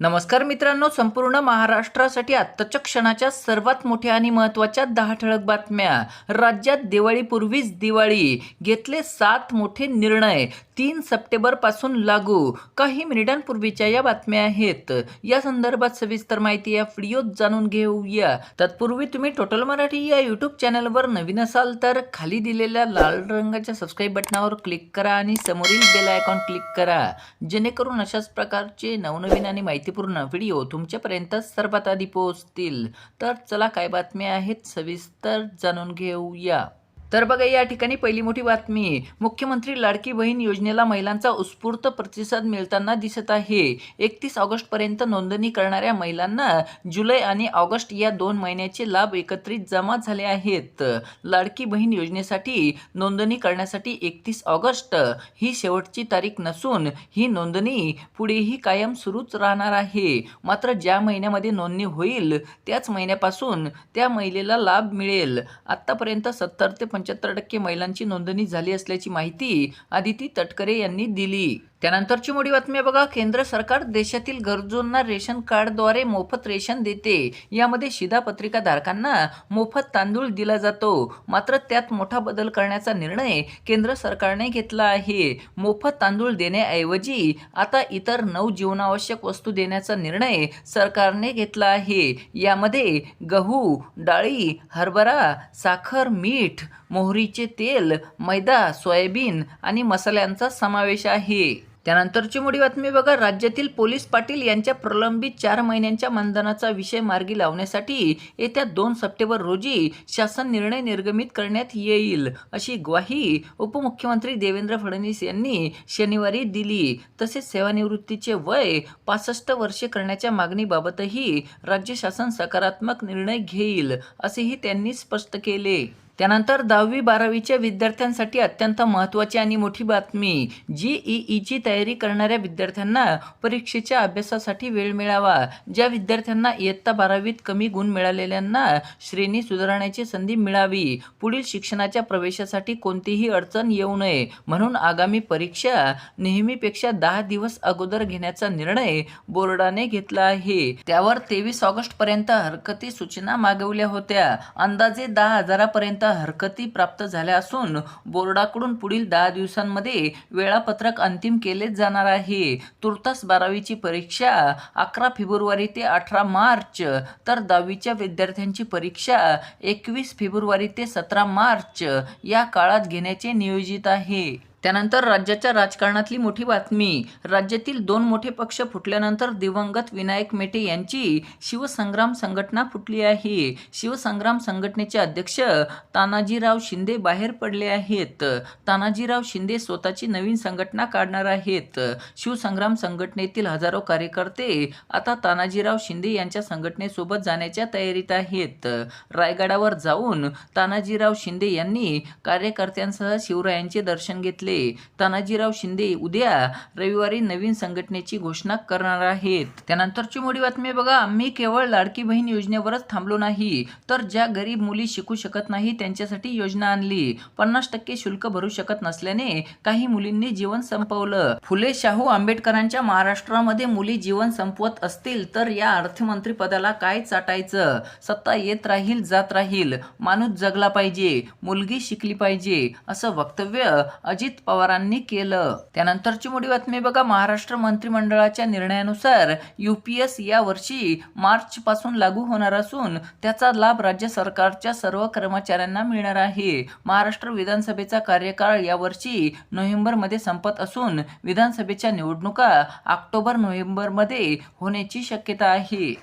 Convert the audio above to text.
नमस्कार मित्रांनो संपूर्ण महाराष्ट्रासाठी आत्ताच्या क्षणाच्या सर्वात मोठ्या आणि महत्त्वाच्या दहा ठळक बातम्या. राज्यात दिवाळीपूर्वीच दिवाळी. घेतले सात मोठे निर्णय. तीन सप्टेंबरपासून लागू. काही मिनिटांपूर्वीच्या या बातम्या आहेत. या संदर्भात सविस्तर माहिती या व्हिडिओत जाणून घेऊया. तत्पूर्वी तुम्ही टोटल मराठी या यूट्यूब चॅनलवर नवीन असाल तर खाली दिलेल्या लाल रंगाच्या सबस्क्राईब बटनावर क्लिक करा आणि समोरील बेल आयकॉन क्लिक करा. जेणेकरून अशाच प्रकारचे नवनवीन आणि माहितीपूर्ण व्हिडिओ तुमच्यापर्यंत सर्वात आधी पोहोचतील. तर चला काय बातम्या आहेत सविस्तर जाणून घेऊया. तर बघा या ठिकाणी पहिली मोठी बातमी मुख्यमंत्री लाडकी बहीण योजनेला महिलांचा उत्स्फूर्त प्रतिसाद मिळताना दिसत आहे. एकतीस ऑगस्टपर्यंत नोंदणी करणाऱ्या महिलांना जुलै आणि ऑगस्ट या दोन महिन्याचे लाभ एकत्रित जमा झाले आहेत. लाडकी बहीण योजनेसाठी नोंदणी करण्यासाठी एकतीस ऑगस्ट ही शेवटची तारीख नसून ही नोंदणी पुढेही कायम सुरूच राहणार आहे. मात्र ज्या महिन्यामध्ये नोंदणी होईल त्याच महिन्यापासून त्या महिलेला लाभ मिळेल. आत्तापर्यंत सत्तर ते पंच्याहत्तर टक्के महिलांची नोंदणी झाली असल्याची माहिती आदिती तटकरे यांनी दिली. त्यानंतरची मोठी बातमी बघा केंद्र सरकार देशातील गरजूंना रेशन कार्डद्वारे मोफत रेशन देते. यामध्ये शिधापत्रिका धारकांना मोफत तांदूळ दिला जातो. मात्र त्यात मोठा बदल करण्याचा निर्णय केंद्र सरकारने घेतला आहे. मोफत तांदूळ देण्याऐवजी आता इतर नऊ जीवनावश्यक वस्तू देण्याचा निर्णय सरकारने घेतला आहे. यामध्ये गहू डाळी हरभरा साखर मीठ मोहरीचे तेल मैदा सोयाबीन आणि मसाल्यांचा समावेश आहे. त्यानंतरची मोठी बातमी बघा. राज्यातील पोलीस पाटील यांच्या प्रलंबित चार महिन्यांच्या मानधनाचा विषय मार्गी लावण्यासाठी येत्या दोन सप्टेंबर रोजी शासन निर्णय निर्गमित करण्यात येईल अशी ग्वाही उपमुख्यमंत्री देवेंद्र फडणवीस यांनी शनिवारी दिली. तसेच सेवानिवृत्तीचे वय पासष्ट वर्षे करण्याच्या मागणीबाबतही राज्य शासन सकारात्मक निर्णय घेईल असेही त्यांनी स्पष्ट केले. त्यानंतर दहावी बारावीच्या विद्यार्थ्यांसाठी अत्यंत महत्त्वाची आणि मोठी बातमी जी ई ईची तयारी करणाऱ्या विद्यार्थ्यांना परीक्षेच्या अभ्यासासाठी वेळ मिळावा ज्या विद्यार्थ्यांना इयत्ता बारावीत कमी गुण मिळालेल्यांना श्रेणी सुधारण्याची संधी मिळावी पुढील शिक्षणाच्या प्रवेशासाठी कोणतीही अडचण येऊ नये. म्हणून आगामी परीक्षा नेहमीपेक्षा दहा दिवस अगोदर घेण्याचा निर्णय बोर्डाने घेतला आहे. त्यावर तेवीस ऑगस्ट पर्यंत हरकती सूचना मागवल्या होत्या. अंदाजे दहा हजारापर्यंत आता हरकती प्राप्त झाल्या असून बोर्डाकडून पुढील दहा दिवसांमध्ये वेळापत्रक अंतिम केले जाणार आहे. तुर्तास बारावीची परीक्षा अकरा फेब्रुवारी ते अठरा मार्च तर दहावीच्या विद्यार्थ्यांची परीक्षा एकवीस फेब्रुवारी ते सतरा मार्च या काळात घेण्याचे नियोजित आहे. त्यानंतर राज्याच्या राजकारणातली मोठी बातमी. राज्यातील दोन मोठे पक्ष फुटल्यानंतर दिवंगत विनायक मेटे यांची शिवसंग्राम संघटना फुटली आहे. शिवसंग्राम संघटनेचे अध्यक्ष तानाजीराव शिंदे बाहेर पडले आहेत. तानाजीराव शिंदे स्वतःची नवीन संघटना काढणार आहेत. शिवसंग्राम संघटनेतील हजारो कार्यकर्ते आता तानाजीराव शिंदे यांच्या संघटनेसोबत जाण्याच्या तयारीत आहेत. रायगडावर जाऊन तानाजीराव शिंदे यांनी कार्यकर्त्यांसह शिवरायांचे दर्शन घेतले. तानाजीराव शिंदे उद्या रविवारी नवीन संघटनेची घोषणा करणार आहेत. त्यानंतरची मोठी बातमी बघा. मी केवळ लाडकी बहीण योजनेवरच थांबलो नाही तर ज्या गरीब मुली शिकू शकत नाही त्यांच्यासाठी योजना आणली. पन्नास टक्के शुल्क भरू शकत नसल्याने काही मुलींनी जीवन संपवलं. फुले शाहू आंबेडकरांच्या महाराष्ट्रामध्ये मुली जीवन संपवत असतील तर या अर्थमंत्री पदाला काय चाटायचं? सत्ता येत राहील जात राहील. माणूस जगला पाहिजे मुलगी शिकली पाहिजे असं वक्तव्य अजित अजित पवारांनी केलं. त्यानंतरची मोठी बातमी बघा महाराष्ट्र मंत्रिमंडळाच्या निर्णयानुसार युपीएस या वर्षी मार्च पासून लागू होणार असून त्याचा लाभ राज्य सरकारच्या सर्व कर्मचाऱ्यांना मिळणार आहे. महाराष्ट्र विधानसभेचा कार्यकाळ यावर्षी नोव्हेंबरमध्ये संपत असून विधानसभेच्या निवडणुका ऑक्टोबर नोव्हेंबरमध्ये होण्याची शक्यता आहे.